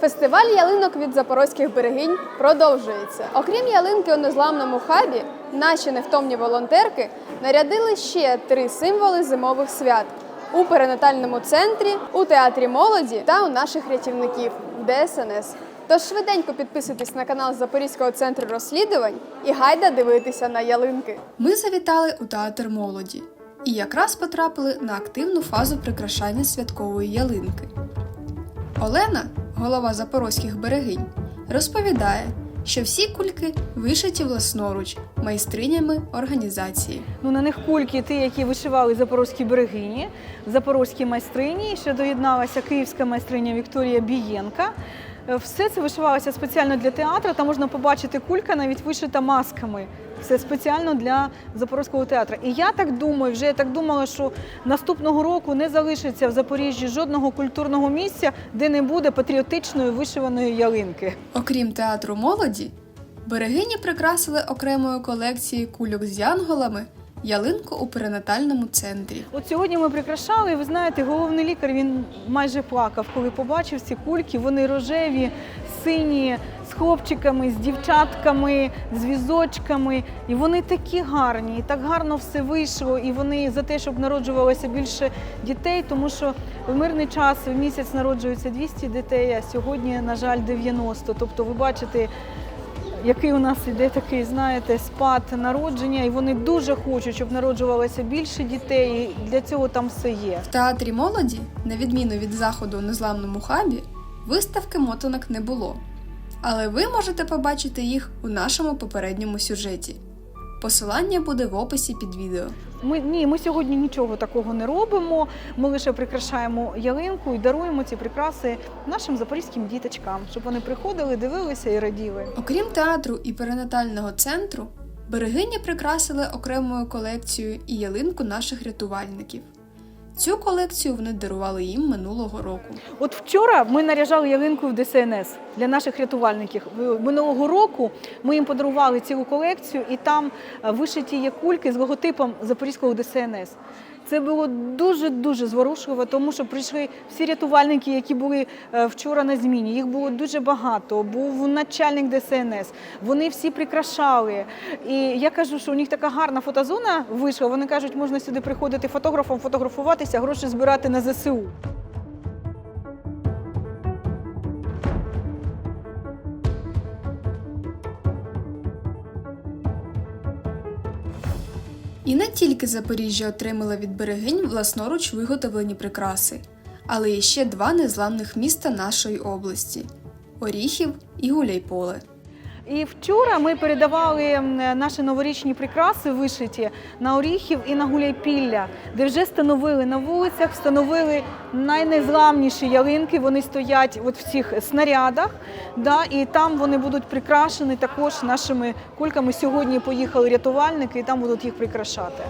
Фестиваль ялинок від запорозьких берегинь продовжується. Окрім ялинки у незламному хабі, наші невтомні волонтерки нарядили ще три символи зимових свят у перинатальному центрі, у театрі молоді та у наших рятівників ДСНС. Тож швиденько підписуйтесь на канал Запорізького центру розслідувань і гайда дивитися на ялинки. Ми завітали у театр молоді і якраз потрапили на активну фазу прикрашання святкової ялинки. Олена, голова запорозьких берегинь, розповідає, що всі кульки вишиті власноруч майстринями організації. Ну, на них кульки, ті, які вишивали запорозькі берегині, запорозькі майстрині. Ще доєдналася київська майстриня Вікторія Бієнка. Е, Все це вишивалося спеціально для театру. Там можна побачити кулька навіть вишита масками. Це спеціально для запорозького театру. І я так думаю, вже я так думала, що наступного року не залишиться в Запоріжжі жодного культурного місця, де не буде патріотичної вишиваної ялинки. Окрім театру молоді, берегині прикрасили окремою колекцією кульок з янголами ялинку у перинатальному центрі. От сьогодні ми прикрашали, і ви знаєте, головний лікар він майже плакав, коли побачив ці кульки. Вони рожеві, сині, з хлопчиками, з дівчатками, з візочками. І вони такі гарні, і так гарно все вийшло. І вони за те, щоб народжувалося більше дітей, тому що в мирний час в місяць народжується 200 дітей, а сьогодні, на жаль, 90. Тобто, ви бачите, який у нас іде такий, знаєте, спад народження, і вони дуже хочуть, щоб народжувалося більше дітей. І для цього там все є. В театрі молоді, на відміну від заходу у незламному хабі, виставки мотанок не було. Але ви можете побачити їх у нашому попередньому сюжеті. Посилання буде в описі під відео. Ми ні, ми сьогодні нічого такого не робимо. Ми лише прикрашаємо ялинку і даруємо ці прикраси нашим запорізьким діточкам, щоб вони приходили, дивилися і раділи. Окрім театру і перинатального центру, берегині прикрасили окремою колекцією і ялинку наших рятувальників. Цю колекцію вони дарували їм минулого року. От вчора ми наряжали ялинку в ДСНС для наших рятувальників. Минулого року ми їм подарували цілу колекцію, і там е, вишиті є кульки з логотипом Запорізького ДСНС. Це було дуже дуже зворушливо, тому що прийшли всі рятувальники, які були е, вчора на зміні. Їх було дуже багато. Був начальник ДСНС. Вони всі прикрашали. І я кажу, що у них така гарна фотозона вийшла. Вони кажуть, можна сюди приходити фотографом, фотографуватися, гроші збирати на ЗСУ. І не тільки Запоріжжя отримала від берегинь власноруч виготовлені прикраси, але є ще два незламних міста нашої області Оріхів і Гуляйполе. І вчора ми передавали наші новорічні прикраси вишиті на Оріхів і на Гуляйпілля, де вже встановили на вулицях, встановили найнезламніші ялинки. Вони стоять от в цих снарядах, да, і там вони будуть прикрашені також нашими кульками. Сьогодні поїхали рятувальники, і там будуть їх прикрашати.